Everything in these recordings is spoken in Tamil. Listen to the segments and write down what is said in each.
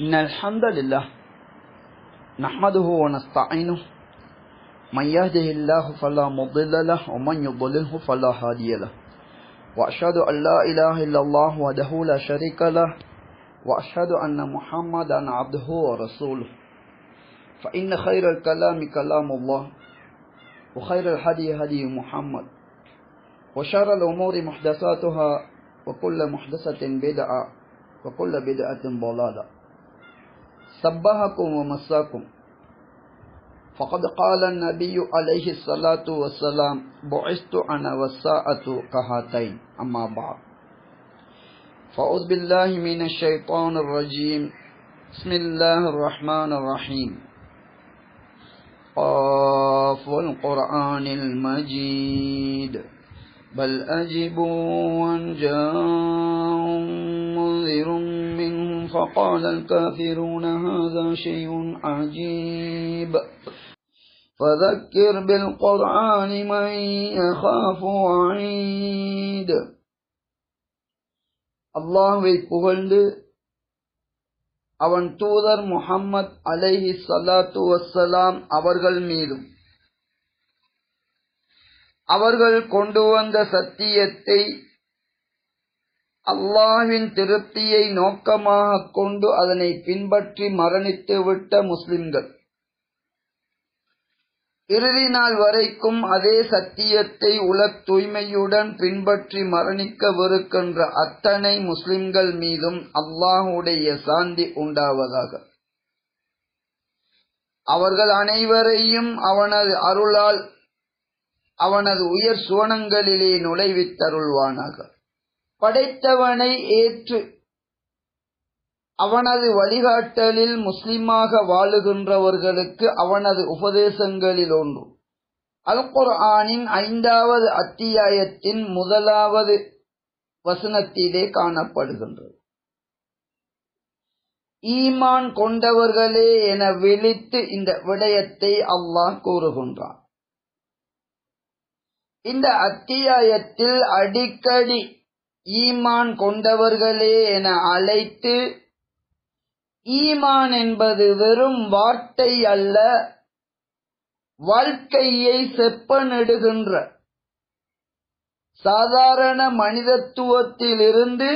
إن الحمد لله نحمده ونستعينه. من يهده الله فلا مضل له ومن يضلله فلا هادي له. وأشهد أن لا إله إلا الله وحده لا شريك له وأشهد أن محمدا عبده ورسوله. فإن خير الكلام كلام الله وخير الهدي هدي محمد وشر الأمور محدثاتها وكل محدثة بدعة وكل بدعة ضلالة. سبحكم ومساكم. فقد قال النبي عليه الصلاة والسلام بعثت أنا والساعة كهاتين. أما بعد. فأعوذ بالله من الشيطان الرجيم. بسم الله الرحمن الرحيم. قاف والقرآن المجيد. بل أجبوا منهم فقال الكافرون هذا شيء عجيب فذكر بالقرآن من يخاف وعيد அல்லாஹ்வை புகழ்ந்து அவன் தூதர் முஹம்மத் அலைஹி சலாத்து வசலாம் அவர்கள் மீதும் அவர்கள் கொண்டு வந்த சத்தியத்தை அல்லாஹின் திருப்தியை நோக்கமாக கொண்டு அதனை பின்பற்றி மரணித்து விட்ட முஸ்லிம்கள். இறுதி நாள் வரைக்கும் அதே சத்தியத்தை உல தூய்மையுடன் பின்பற்றி மரணிக்கவிருக்கின்ற அத்தனை முஸ்லிம்கள் மீதும் அல்லாஹுடைய சாந்தி உண்டாவதாக. அவர்கள் அனைவரையும் அவனது அருளால் அவனது உயர் சுவனங்களிலே நுழைவித்தருள்வானாக. படைத்தவனை ஏற்று அவனது வழிகாட்டலில் முஸ்லிமாக வாழுகின்றவர்களுக்கு அவனது உபதேசங்களில் ஒன்று. அல் குர்ஆனின் ஐந்தாவது அத்தியாயத்தின் முதலாவது வசனத்திலே காணப்படுகின்றது. ஈமான் கொண்டவர்களே என விழித்து இந்த விடயத்தை அல்லாஹ் கூறுகின்றான். இந்த அத்தியாயத்தில் அடிக்கடி ஈமான் கொண்டவர்களே என அழைத்து ஈமான் என்பது வெறும் வார்த்தை அல்ல வாழ்க்கையை செப்பனிடுகின்ற. சாதாரண மனிதத்துவத்திலிருந்து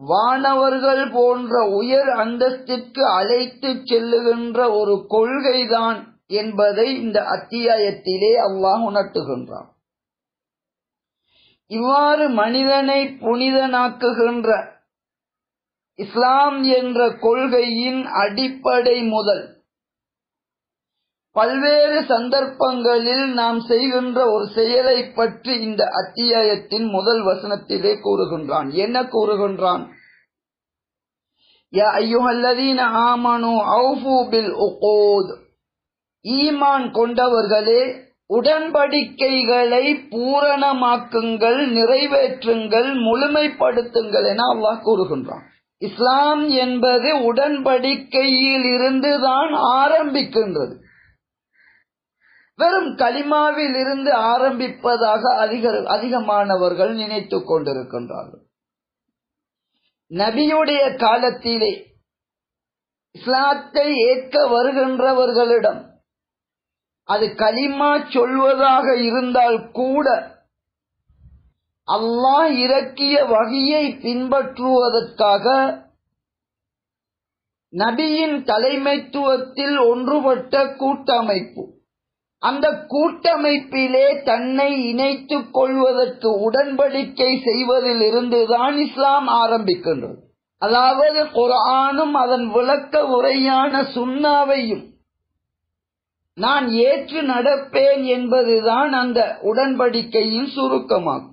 வானவர்கள் போன்ற உயர் அந்தஸ்திற்கு அழைத்து செல்லுகின்ற ஒரு கொள்கைதான் என்பதை இந்த அத்தியாயத்திலே அல்லாஹ் உணர்த்துகின்றான். இவ்வாறு மனிதனை புனிதனாக்குகின்ற இஸ்லாம் என்ற கொள்கையின் அடிப்படை முதல். பல்வேறு சந்தர்ப்பங்களில் நாம் செய்கின்ற ஒரு செயலை பற்றி இந்த அத்தியாயத்தின் முதல் வசனத்திலே கூறுகின்றான். என்ன கூறுகின்றான்? ஈமான் கொண்டவர்களே உடன்படிக்கைகளை பூரணமாக்குங்கள் நிறைவேற்றுங்கள் முழுமைப்படுத்துங்கள் என அல்லாஹ் கூறுகின்றான். இஸ்லாம் என்பது உடன்படிக்கையில் இருந்துதான் ஆரம்பிக்கின்றது. வெறும் கலிமாவில் இருந்து ஆரம்பிப்பதாக அதிக அதிகமானவர்கள் நினைத்துக் கொண்டிருக்கின்றார்கள். நபியுடைய காலத்திலே இஸ்லாத்தை ஏற்க வருகின்றவர்களிடம் அது களிமா சொல்வதாக இருந்தால் கூட அல்லாஹ் இறக்கிய வகையை பின்பற்றுவதற்காக நபியின் தலைமைத்துவத்தில் ஒன்றுபட்ட கூட்டமைப்பு. அந்த கூட்டமைப்பிலே தன்னை இணைத்துக் கொள்வதற்கு உடன்படிக்கை செய்வதில் இருந்துதான் இஸ்லாம் ஆரம்பிக்கின்றது. அதாவது குரானும் அதன் விளக்க உரையான சுண்ணாவையும் நான் ஏற்று நடப்பேன் என்பதுதான் அந்த உடன்படிக்கையின் சுருக்கமாகும்.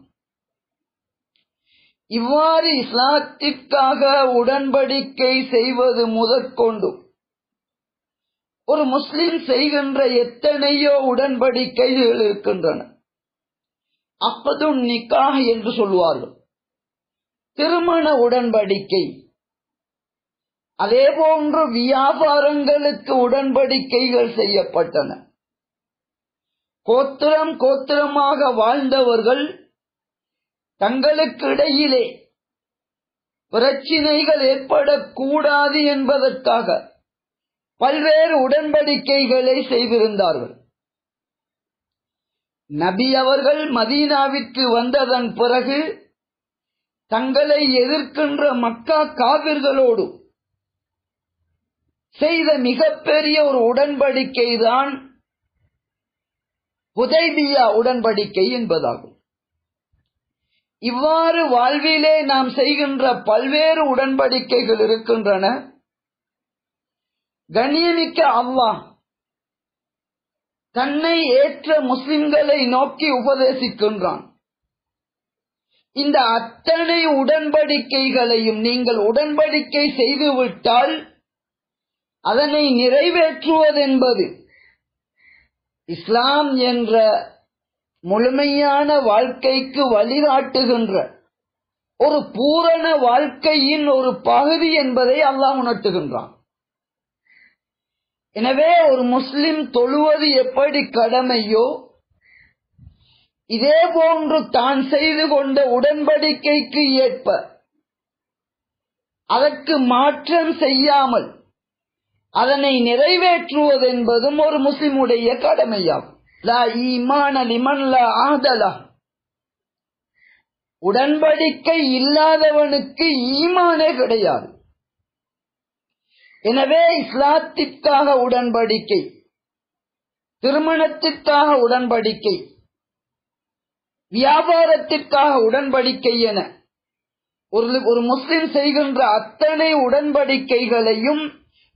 இவ்வாறு இஸ்லாத்திற்காக உடன்படிக்கை செய்வது முதற்கொண்டு ஒரு முஸ்லிம் செய்கின்ற எத்தனையோ உடன்படிக்கைகள் இருக்கின்றன. அப்பதும் நிக்காக என்று சொல்வார்கள். திருமண உடன்படிக்கை. அதே போன்று வியாபாரங்களுக்கு உடன்படிக்கைகள் செய்யப்பட்டன. கோத்திரம் கோத்திரமாக வாழ்ந்தவர்கள் தங்களுக்கு இடையிலே பிரச்சினைகள் ஏற்படக்கூடாது என்பதற்காக பல்வேறு உடன்படிக்கைகளை செய்திருந்தார்கள். நபி அவர்கள் மதீனாவிற்கு வந்ததன் பிறகு தங்களை எதிர்க்கின்ற மக்கா காவிர்களோடும் செய்த மிகப்பெரிய ஒரு உடன்படிக்கை தான் உதைபியா உடன்படிக்கை என்பதாகும். இவ்வாறு வாழ்விலே நாம் செய்கின்ற பல்வேறு உடன்படிக்கைகள் இருக்கின்றன. கண்ணியமிக்க அல்லாஹ் தன்னை ஏற்ற முஸ்லிம்களை நோக்கி உபதேசிக்கின்றான். இந்த அத்தனை உடன்படிக்கைகளையும் நீங்கள் உடன்படிக்கை செய்துவிட்டால் அதனை நிறைவேற்றுவதென்பது. இஸ்லாம் என்ற முழுமையான வாழ்க்கைக்கு வழிகாட்டுகின்ற ஒரு பூரண வாழ்க்கையின் ஒரு பகுதி என்பதை அல்லாஹ் உணர்த்துகின்றான். எனவே ஒரு முஸ்லிம் தொழுவது எப்படி கடமையோ இதே போன்று தான் செய்து கொண்ட உடன்படிக்கைக்கு ஏற்ப அதற்கு மாற்றம் செய்யாமல் அதனை நிறைவேற்றுவதென்பதும் ஒரு முஸ்லிமுடைய கடமையாகும் லா ஈமான லிமன் லா ஆதலா உடன்படிக்கை இல்லாதவனுக்கு ஈமானே கிடையாது. எனவே இஸ்லாத்திற்காக உடன்படிக்கை திருமணத்திற்காக உடன்படிக்கை வியாபாரத்திற்காக உடன்படிக்கை என ஒரு ஒரு முஸ்லிம் செய்கின்ற அத்தனை உடன்படிக்கைகளையும்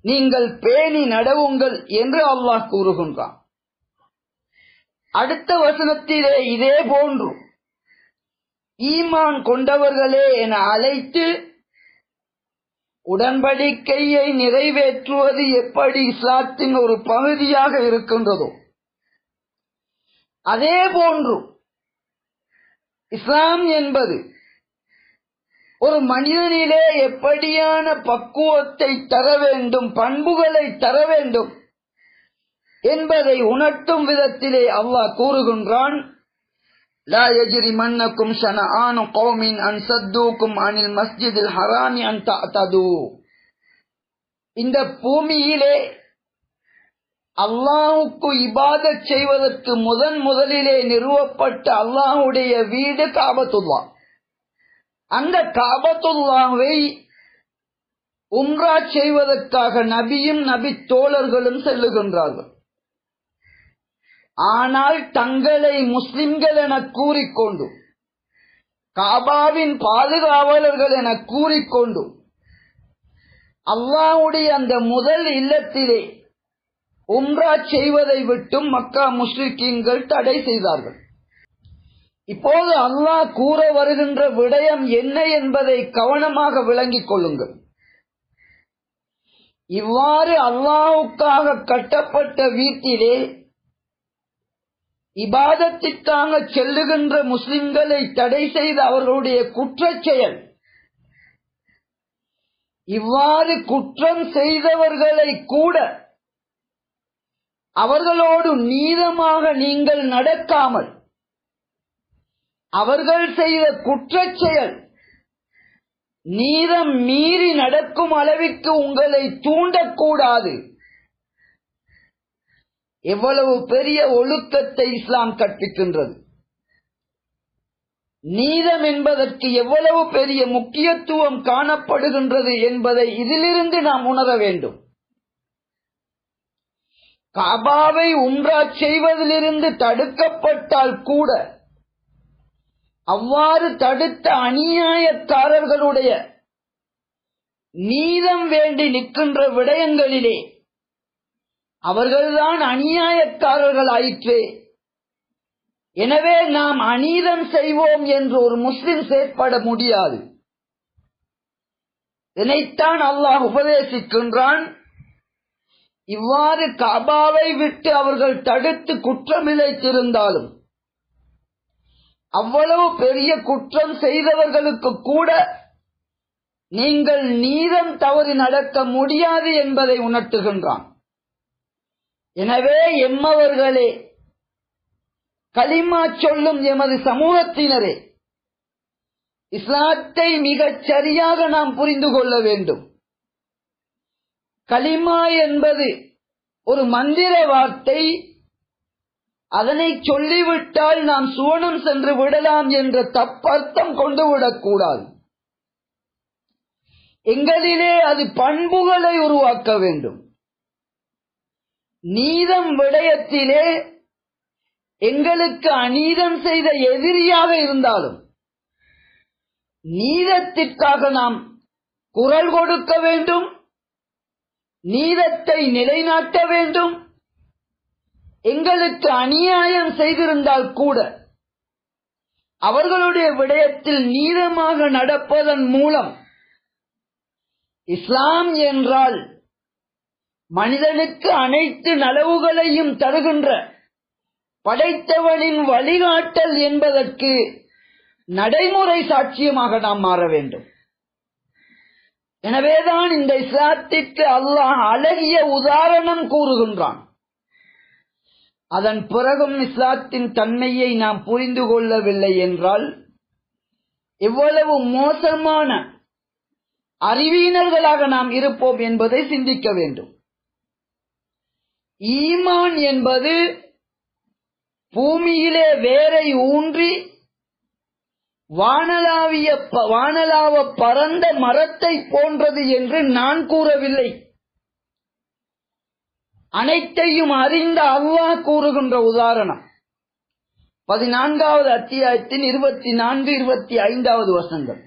நீங்கள் பேணி நடவுங்கள் என்று அல்லாஹ் கூறுகின்றான். அடுத்த வசனத்திலே இதே போன்று ஈமான் கொண்டவர்களே என அழைத்து உடன்படிக்கையை நிறைவேற்றுவது எப்படி இஸ்லாத்தின் ஒரு பகுதியாக இருக்கின்றதோ அதே போன்று இஸ்லாம் என்பது ஒரு மனிதனிலே எப்படியான பக்குவத்தை தர வேண்டும் பண்புகளை தர வேண்டும் என்பதை உணர்த்தும் விதத்திலே அல்லாஹ் கூறுகின்றான் لا يجرمنكم شنآن قوم أن صدوكم عن المسجد الحرام أن تعتدوا இந்த பூமியிலே அல்லாஹுக்கு இபாதத் செய்வதற்கு முதன் முதலிலே நிறுவப்பட்ட அல்லாஹுடைய வீடு காபத்துல்லா அந்த காபத்துல்லாவை உம்ரா செய்வதற்காக நபியும் நபி தோழர்களும் செல்லுகின்றார்கள். ஆனால் தங்களை முஸ்லிம்கள் என கூறிக்கொண்டு காபாவின் பாதுகாவலர்கள் என கூறிக்கொண்டு அல்லாவுடைய அந்த முதல் இல்லத்திலே உம்ரா செய்வதை விட்டும் மக்கா முஸ்லிக்கீன்கள் தடை செய்தார்கள். இப்போது அல்லாஹ் கூற வருகின்ற விடயம் என்ன என்பதை கவனமாக விளங்கிக் கொள்ளுங்கள். இவ்வாறு அல்லாவுக்காக கட்டப்பட்ட வீட்டிலே இபாதத்திற்காக செல்லுகின்ற முஸ்லிம்களை தடை செய்த அவர்களுடைய குற்ற செயல் இவ்வாறு குற்றம் செய்தவர்களை கூட அவர்களோடு நீதமாக நீங்கள் நடக்காமல் அவர்கள் செய்த குற்றச்செயல் நீதம் மீறி நடக்கும் அளவிற்கு உங்களை தூண்டக்கூடாது. எவ்வளவு பெரிய ஒழுக்கத்தை இஸ்லாம் கற்பிக்கின்றது. நீதம் என்பதற்கு எவ்வளவு பெரிய முக்கியத்துவம் காணப்படுகின்றது என்பதை இதிலிருந்து நாம் உணர வேண்டும். காபாவை உம்ரா செய்வதிலிருந்து தடுக்கப்பட்டால் கூட அவ்வாறு தடுத்த அநியாயக்காரர்களுடைய நீதம் வேண்டி நிற்கின்ற விடயங்களிலே அவர்கள்தான் அநியாயக்காரர்கள் ஆயிற்று எனவே நாம் அநீதம் செய்வோம் என்று ஒரு முஸ்லிம் செயற்பட முடியாது. இதனைத்தான் அல்லாஹ் உபதேசிக்கின்றான். இவ்வாறு கபாவை விட்டு அவர்கள் தடுத்து குற்றமிழைத்திருந்தாலும் அவ்வளவு பெரிய குற்றம் செய்தவர்களுக்கு கூட நீங்கள் நீதம் தவறி நடக்க முடியாது என்பதை உணர்த்துகின்றான். எனவே எம்மவர்களே களிமா சொல்லும் எமது சமூகத்தினரே இஸ்லாத்தை மிகச் சரியாக நாம் புரிந்து கொள்ள வேண்டும். கலிமா என்பது ஒரு மந்திர வார்த்தை அதனை சொல்லிவிட்டால் நாம் சுவனம் சென்று விடலாம் என்ற தப்பர்த்தம் கொண்டு விடக்கூடாது எங்களிலே அது பண்புகளை உருவாக்க வேண்டும். நீதம் விடயத்திலே எங்களுக்கு அநீதம் செய்த எதிரியாக இருந்தாலும் நீதத்திற்காக நாம் குரல் கொடுக்க வேண்டும் நீதத்தை நிலைநாட்ட வேண்டும் எங்களுக்கு அநியாயம் செய்திருந்தால் கூட அவர்களுடைய விடயத்தில் நீளமாக நடப்பதன் மூலம் இஸ்லாம் என்றால் மனிதனுக்கு அனைத்து நலவுகளையும் தருகின்ற படைத்தவனின் வழிகாட்டல் என்பதற்கு நடைமுறை சாட்சியமாக நாம் மாற வேண்டும். எனவேதான் இந்த இஸ்லாத்திற்கு அல்லாஹ் அழகிய உதாரணம் கூறுகின்றான். அதன் பிறகும் இஸ்லாத்தின் தன்மையை நாம் புரிந்து கொள்ளவில்லை என்றால் எவ்வளவு மோசமான அறிவியினர்களாக நாம் இருப்போம் என்பதை சிந்திக்க வேண்டும். ஈமான் என்பது பூமியிலே வேரை ஊன்றி வானலாவிய வானலாவ பரந்த மரத்தை போன்றது என்று நான் கூறவில்லை. அனைத்தையும் அறிந்த அல்லாஹ் கூறுகின்ற உதாரணம். பதினான்காவது அத்தியாயத்தின் இருபத்தி நான்கு இருபத்தி ஐந்தாவது வசங்கள்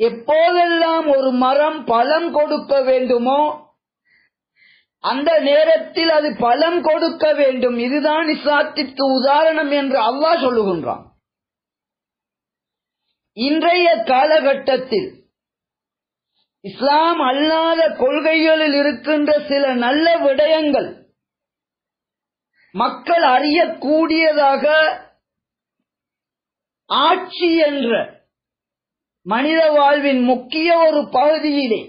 எப்போதெல்லாம் ஒரு மரம் பலம் கொடுக்க வேண்டுமோ அந்த நேரத்தில் அது பலம் கொடுக்க வேண்டும். இதுதான் இஸ்லாத்திற்கு உதாரணம் என்று அல்லாஹ் சொல்லுகின்றான். இன்றைய காலகட்டத்தில் இஸ்லாம் அல்லாத கொள்கைகளில் இருக்கின்ற சில நல்ல விடயங்கள் மக்கள் அறியக்கூடியதாக ஆட்சி என்ற மனித வாழ்வின் முக்கிய ஒரு பகுதியிலே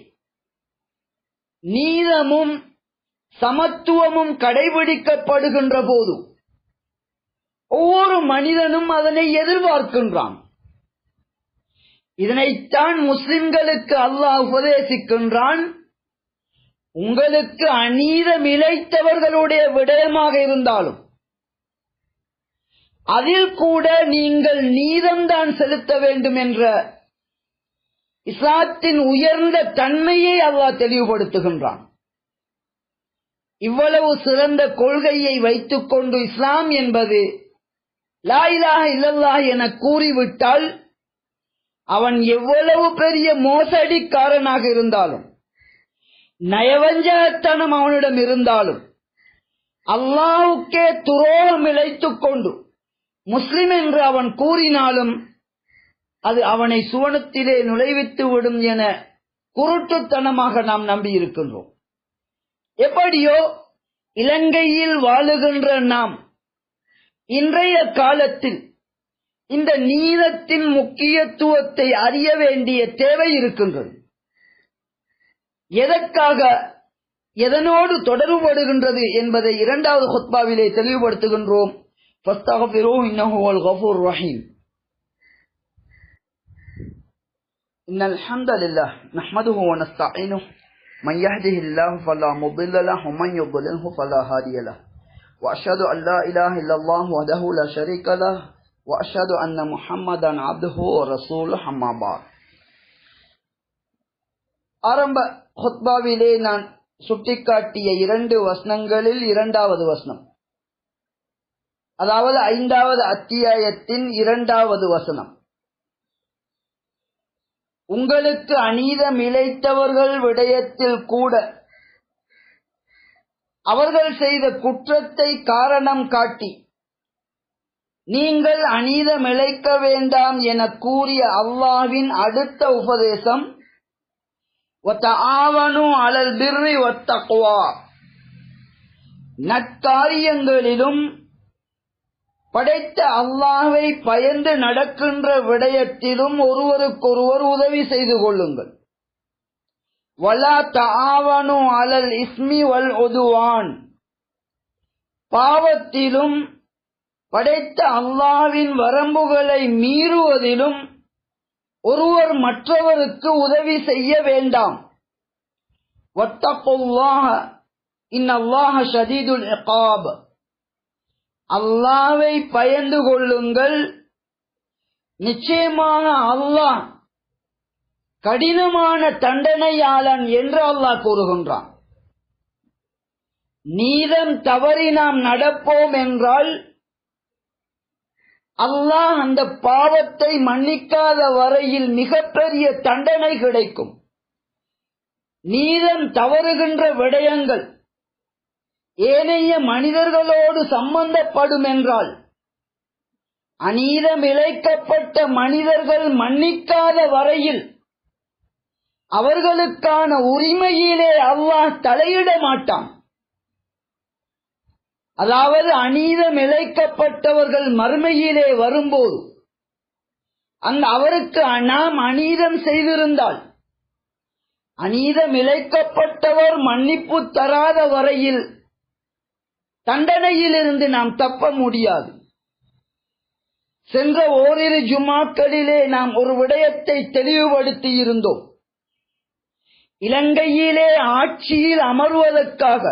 நீதமும் சமத்துவமும் கடைபிடிக்கப்படுகின்ற போது ஒவ்வொரு மனிதனும் அதனை எதிர்பார்க்கின்றான். இதனைத்தான் முஸ்லிம்களுக்கு அல்லாஹ் உபதேசிக்கின்றான். உங்களுக்கு அநீதம் இழைத்தவர்களுடைய விடயமாக இருந்தாலும் அதில் கூட நீங்கள் நீதம்தான் செலுத்த வேண்டும் என்ற இஸ்லாத்தின் உயர்ந்த தன்மையை அல்லாஹ் தெளிவுபடுத்துகின்றான். இவ்வளவு சிறந்த கொள்கையை வைத்துக் கொண்டு இஸ்லாம் என்பது லாயிலாக இல்லல்லாஹ் என கூறிவிட்டால் அவன் எவ்வளவு பெரிய மோசடிக்காரனாக இருந்தாலும் நயவஞ்சகத்தனம் அவனிடம் இருந்தாலும் அல்லாவுக்கே துரோகம் இழைத்துக் கொண்டு முஸ்லிம் என்று அவன் கூறினாலும் அது அவனை சுவனத்திலே நுழைவித்து விடும் என குருட்டுத்தனமாக நாம் நம்பியிருக்கின்றோம். எப்படியோ இலங்கையில் வாழுகின்ற நாம் இன்றைய காலத்தில் இந்த நீதத்தின் முக்கியத்துவத்தை அறிய வேண்டிய தேவை இருக்கின்றது எதற்காக எதனோடு தொடர்புபடுகின்றது என்பதை இரண்டாவது ஹுத்பாவிலே தெளிவுபடுத்துகின்றோம் ரஹீம் إن الحمد لله نحمده ونستعينه من يهده الله فلا مضل له ومن يضلله فلا هادي له وأشهد أن لا إله إلا الله وحده لا شريك له وأشهد أن محمدا عبده ورسوله أما بعد ஆரம்ப ஹுத்பாவிலே நான் சுட்டிக்காட்டிய இரண்டு வசனங்களில் இரண்டாவது வசனம் அதாவது ஐந்தாவது அத்தியாயத்தின் இரண்டாவது வசனம் உங்களுக்கு அநீதம் இழைத்தவர்கள் விடயத்தில் கூட அவர்கள் செய்த குற்றத்தை காரணம் காட்டி நீங்கள் அநீதம் இழைக்க வேண்டாம் என கூறிய அல்லாவின் அடுத்த உபதேசம் அலல் பிர்ரி ஒத்தக்குவா நற்காரியங்களிலும் படைத்த அல்லாவை பயந்து நடக்கின்ற விடயத்திலும் ஒருவருக்கொருவர் உதவி செய்து கொள்ளுங்கள். வலா தாவனு அலல் இஸ்மி வல் ஒதுவான் பாவத்திலும் படைத்த அல்லாவின் வரம்புகளை மீறுவதிலும் ஒருவர் மற்றவருக்கு உதவி செய்ய வேண்டாம். வத்தகுல்லாஹ இன்னல்லாஹ ஷதீதுல் அல்லாவை பயந்து கொள்ளுங்கள். நிச்சயமாக அல்லாஹ் கடினமான தண்டனையாளன் என்று அல்லாஹ் கூறுகின்றான். நீதம் தவறி நாம் நடப்போம் என்றால் அல்லாஹ் அந்த பாவத்தை மன்னிக்காத வரையில் மிகப்பெரிய தண்டனை கிடைக்கும். நீதம் தவறுகின்ற விடயங்கள் ஏனைய மனிதர்களோடு சம்பந்தப்படும் என்றால் அநீதம் இழைக்கப்பட்ட மனிதர்கள் மன்னிக்காத வரையில் அவர்களுக்கான உரிமையிலே அல்லாஹ் தலையிட மாட்டான். அதாவது அநீதம் இழைக்கப்பட்டவர்கள் மறுமையிலே வரும்போது அந்த அவருக்கு நாம் அநீதம் செய்திருந்தால் அநீதம் இழைக்கப்பட்டவர் மன்னிப்பு தராத வரையில் தண்டனையிலிருந்து நாம் தப்ப முடியாது. சென்ற ஓரிரு ஜுமாக்களிலே நாம் ஒரு விடயத்தை தெளிவுபடுத்தி இருந்தோம். இலங்கையிலே ஆட்சியில் அமர்வதற்காக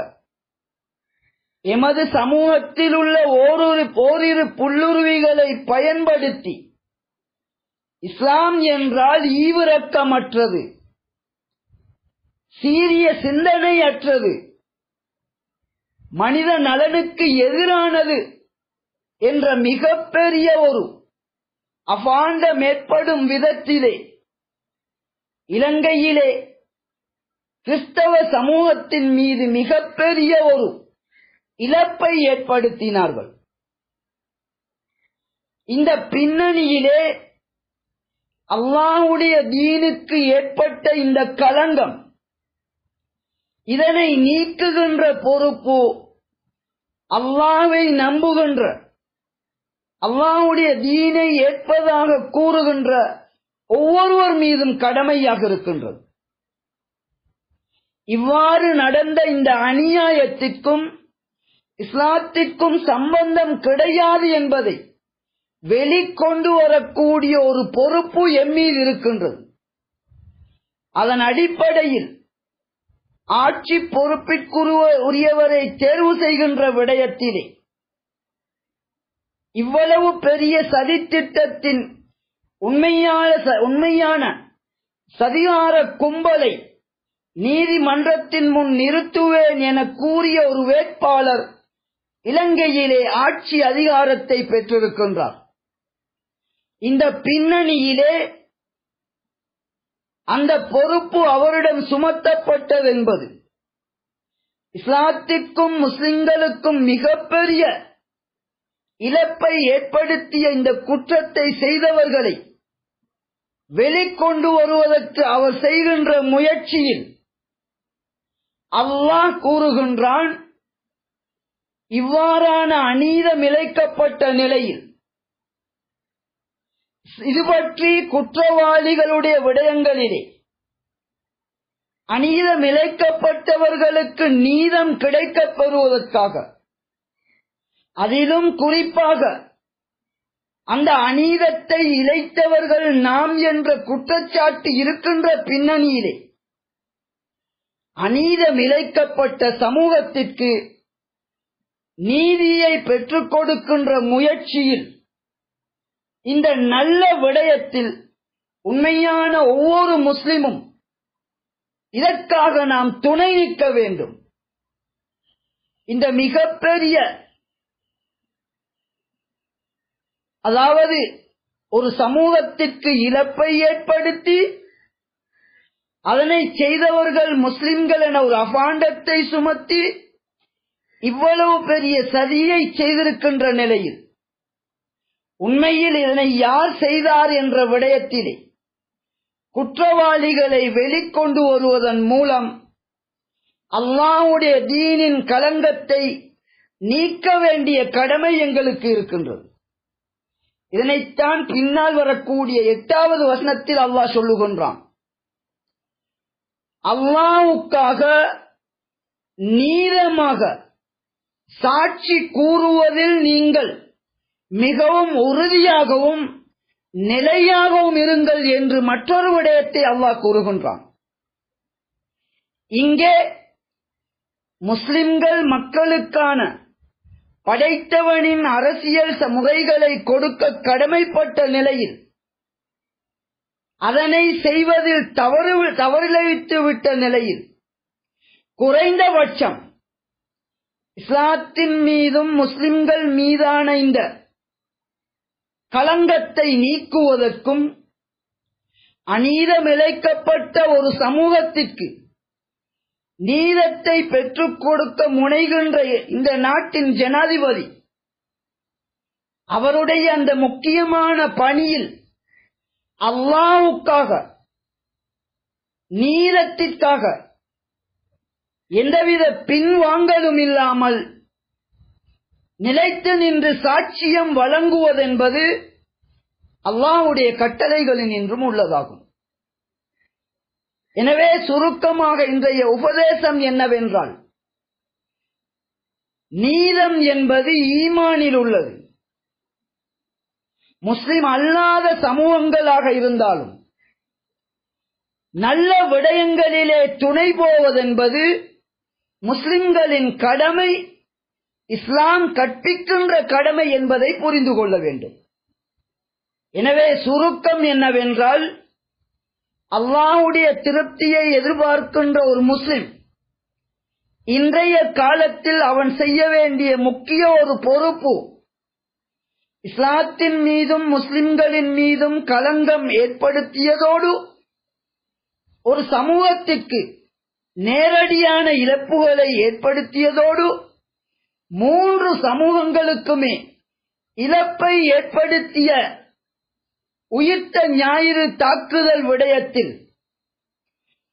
எமது சமூகத்தில் உள்ள ஓரொரு ஓரிரு புல்லுருவிகளை பயன்படுத்தி இஸ்லாம் என்றால் ஈவிரக்கமற்றது சீரிய சிந்தனையற்றது மனித நலனுக்கு எதிரானது என்ற மிகப்பெரிய ஒரு அபாண்ட ஏற்படும் விதத்திலே இலங்கையிலே கிறிஸ்தவ சமூகத்தின் மீது மிகப்பெரிய ஒரு இழப்பை ஏற்படுத்தினார்கள். இந்த பின்னணியிலே அல்லாஹுடைய தீனுக்கு ஏற்பட்ட இந்த களங்கம் இதனை நீக்குகின்ற பொறுப்பு அல்லாவை நம்புகின்ற அல்லாவுடைய தீனை ஏற்பதாக கூறுகின்ற ஒவ்வொருவர் மீதும் கடமையாக இருக்கின்றது. இவ்வாறு நடந்த இந்த அநியாயத்திற்கும் இஸ்லாத்திற்கும் சம்பந்தம் கிடையாது என்பதை வெளிக்கொண்டு வரக்கூடிய ஒரு பொறுப்பு எம்மீது இருக்கின்றது. அதன் அடிப்படையில் ஆட்சி பொறுப்பிற்குரிய உரியவரை தேர்வு செய்கின்ற விடயத்திலே இவ்வளவு பெரிய சதித்திட்டத்தின் உண்மையான உண்மையான சதிகார கும்பலை நீதிமன்றத்தின் முன் நிறுத்துவேன் என கூறிய ஒரு வேட்பாளர் இலங்கையிலே ஆட்சி அதிகாரத்தை பெற்றிருக்கின்றார். இந்த பின்னணியிலே அந்த பொறுப்பு அவரிடம் சுமத்தப்பட்டதென்பது இஸ்லாத்திற்கும் முஸ்லிம்களுக்கும் மிகப்பெரிய இழப்பை ஏற்படுத்திய இந்த குற்றத்தை செய்தவர்களை வெளிக்கொண்டு வருவதற்கு அவர் செய்கின்ற முயற்சியில் அல்லாஹ் கூறுகின்றான் இவ்வாறான அநீதம் இழைக்கப்பட்ட நிலையில் இது பற்றி குற்றவாளிகளுடைய விடயங்களிலே அநீதம் இழைக்கப்பட்டவர்களுக்கு நீதம் கிடைக்கப் பெறுவதற்காக அதிலும் குறிப்பாக அந்த அநீதத்தை இழைத்தவர்கள் நாம் என்ற குற்றச்சாட்டு இருக்கின்ற பின்னணியிலே அநீதம் இழைக்கப்பட்ட சமூகத்திற்கு நீதியை பெற்றுக் கொடுக்கின்ற முயற்சியில் இந்த நல்ல விடயத்தில் உண்மையான ஒவ்வொரு முஸ்லிமும் இதற்காக நாம் துணை நிற்க வேண்டும். இந்த மிகப்பெரிய அதாவது ஒரு சமூகத்திற்கு இழப்பை ஏற்படுத்தி அதனை செய்தவர்கள் முஸ்லிம்கள் என ஒரு அபாண்டத்தை சுமத்தி இவ்வளவு பெரிய சதியை செய்திருக்கின்ற நிலையில் உண்மையில் இதனை யார் செய்தார் என்ற விடயத்திலே குற்றவாளிகளை வெளிக்கொண்டு வருவதன் மூலம் அல்லாவுடைய தீனின் களங்கத்தை நீக்க வேண்டிய கடமை எங்களுக்கு இருக்கின்றது. இதனைத்தான் பின்னால் வரக்கூடிய எட்டாவது வசனத்தில் அல்லாஹ் சொல்லுகின்றான். அல்லாவுக்காக நீளமாக சாட்சி கூறுவதில் நீங்கள் மிகவும் உறுதியாகவும் நிலையாகவும் இருங்கள் என்று மற்றொரு விடயத்தை அல்லாஹ் கூறுகின்றான். இங்கே முஸ்லிம்கள் மக்களுக்கான படைத்தவனின் அரசியல் முறைகளை கொடுக்க கடமைப்பட்ட நிலையில் அதனை செய்வதில் தவறு தவறிழைத்து விட்ட நிலையில் குறைந்தபட்சம் இஸ்லாத்தின் மீதும் முஸ்லிம்கள் மீதான இந்த களங்கத்தை நீக்குவதற்கும் அநீதமிழைக்கப்பட்ட ஒரு சமூகத்திற்கு நீதத்தை பெற்றுக் கொடுக்க முனைகின்ற இந்த நாட்டின் ஜனாதிபதி அவருடைய அந்த முக்கியமான பணியில் அல்லாவுக்காக நீதத்திற்காக எந்தவித பின்வாங்கலும் இல்லாமல் நிலைத்து நின்று சாட்சியம் வழங்குவதென்பது அல்லாஹுடைய கட்டளைகளின் என்றும் உள்ளதாகும். எனவே சுருக்கமாக இன்றைய உபதேசம் என்னவென்றால் நீதம் என்பது ஈமானில் உள்ளது. முஸ்லிம் அல்லாத சமூகங்களாக இருந்தாலும் நல்ல விடயங்களிலே துணை போவதென்பது முஸ்லிம்களின் கடமை இஸ்லாம் கற்பிக்கின்ற கடமை என்பதை புரிந்து கொள்ள வேண்டும். எனவே சுருக்கம் என்னவென்றால் அல்லாஹுடைய திருப்தியை எதிர்பார்க்கின்ற ஒரு முஸ்லிம் இன்றைய காலத்தில் அவன் செய்ய வேண்டிய முக்கிய ஒரு பொறுப்பு இஸ்லாத்தின் மீதும் முஸ்லிம்களின் மீதும் களங்கம் ஏற்படுத்தியதோடு ஒரு சமூகத்திற்கு நேரடியான இழப்புகளை ஏற்படுத்தியதோடு மூன்று சமூகங்களுக்குமே இழப்பை ஏற்படுத்திய உயிர்த்த ஞாயிறு தாக்குதல் விடயத்தில்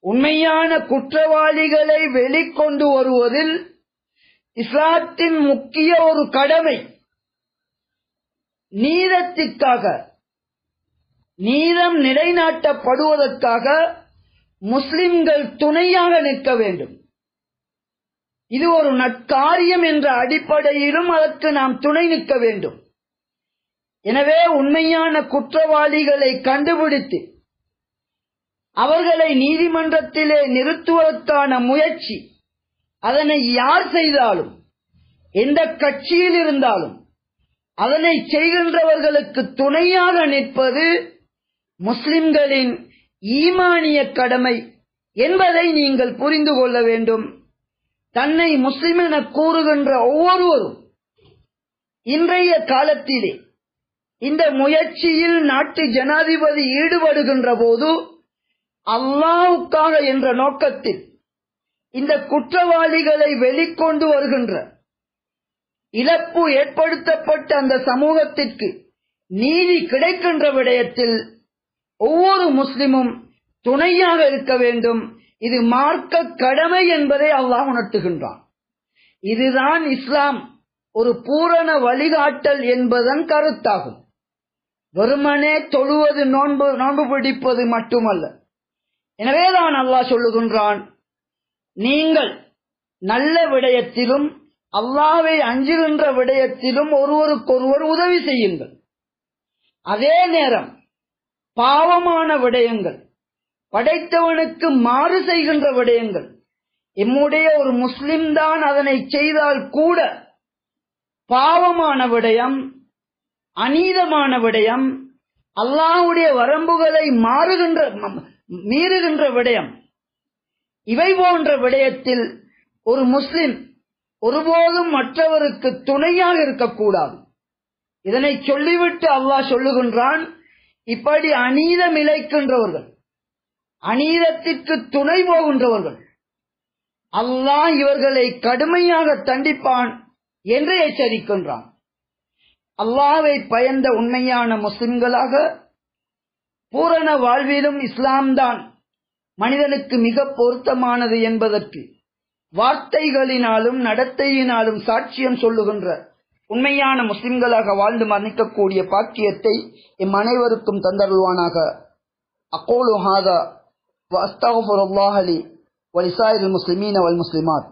உண்மையான குற்றவாளிகளை வெளிக்கொண்டு வருவதில் இஸ்லாத்தின் முக்கிய ஒரு கடமை நீதத்திற்காக நீதம் நிலைநாட்டப்படுவதற்காக முஸ்லிம்கள் துணையாக நிற்க வேண்டும். இது ஒரு நற்காரியம் என்ற அடிப்படையிலும் அதற்கு நாம் துணை நிற்க வேண்டும். எனவே உண்மையான குற்றவாளிகளை கண்டுபிடித்து அவர்களை நீதிமன்றத்திலே நிறுத்துவதற்கான முயற்சி அதனை யார் செய்தாலும் எந்த கட்சியில் இருந்தாலும் அதனை செய்கின்றவர்களுக்கு துணையாக நிற்பது முஸ்லிம்களின் ஈமானிய கடமை என்பதை நீங்கள் புரிந்து கொள்ள வேண்டும். தன்னை முஸ்லிம் என கூறுகின்ற ஒவ்வொருவரும் இன்றைய காலத்திலே இந்த முயற்சியில் நாட்டு ஜனாதிபதி ஈடுபடுகின்ற போது அல்லாவுக்காக என்ற நோக்கத்தில் இந்த குற்றவாளிகளை வெளிக்கொண்டு வருகின்ற இழப்பு ஏற்படுத்தப்பட்ட அந்த சமூகத்திற்கு நீதி கிடைக்கின்ற விடயத்தில் ஒவ்வொரு முஸ்லிமும் துணையாக இருக்க வேண்டும். இது மார்க்க கடமை என்பதை அல்லாஹ் உணர்த்துகின்றான். இதுதான் இஸ்லாம். ஒரு பூரண வழிகாட்டல் என்பதன் கருத்தாகும். வெறுமனே தொழுவது நோன்பு நோன்பு பிடிப்பது மட்டுமல்ல. எனவேதான் அல்லாஹ் சொல்லுகின்றான் நீங்கள் நல்ல விடயத்திலும் அல்லாவை அஞ்சுகின்ற விடயத்திலும் ஒருவருக்கொருவர் உதவி செய்யுங்கள். அதே நேரம் பாவமான விடயங்கள் படைத்தவனுக்கு மாறு செய்கின்ற விடயங்கள். எம்முடைய ஒரு முஸ்லிம் தான் அதனை செய்தால் கூட பாவமான விடயம் அநீதமான விடயம் அல்லாஹுடைய வரம்புகளை மாறுகின்ற மீறுகின்ற விடயம். இவை போன்ற விடயத்தில் ஒரு முஸ்லிம் ஒருபோதும் மற்றவருக்கு துணையாக இருக்கக்கூடாது. இதனை சொல்லிவிட்டு அல்லாஹ் சொல்லுகின்றான் இப்படி அநீதம் இழைக்கின்றவர்கள் அநீதத்திற்கு துணை போகின்றவர்கள் அல்லாஹ் இவர்களை கடுமையாக தண்டிப்பான் என்று எச்சரிக்கின்றான். அல்லாவை பயந்த உண்மையான முஸ்லிம்களாக பூரண வாழ்விலும் இஸ்லாம்தான் மனிதனுக்கு மிக பொருத்தமானது என்பதற்கு வார்த்தைகளினாலும் நடத்தையினாலும் சாட்சியம் சொல்லுகின்ற உண்மையான முஸ்லிம்களாக வாழ்ந்து மரணிக்கக்கூடிய பாக்கியத்தை எம் அனைவருக்கும் தந்தருள்வானாக. அக்கோலு ஹாதா வஸ்தாஃபுல்லாஹலி வலிசாயில் முஸ்லிமீன வல் முஸ்லிமாத்.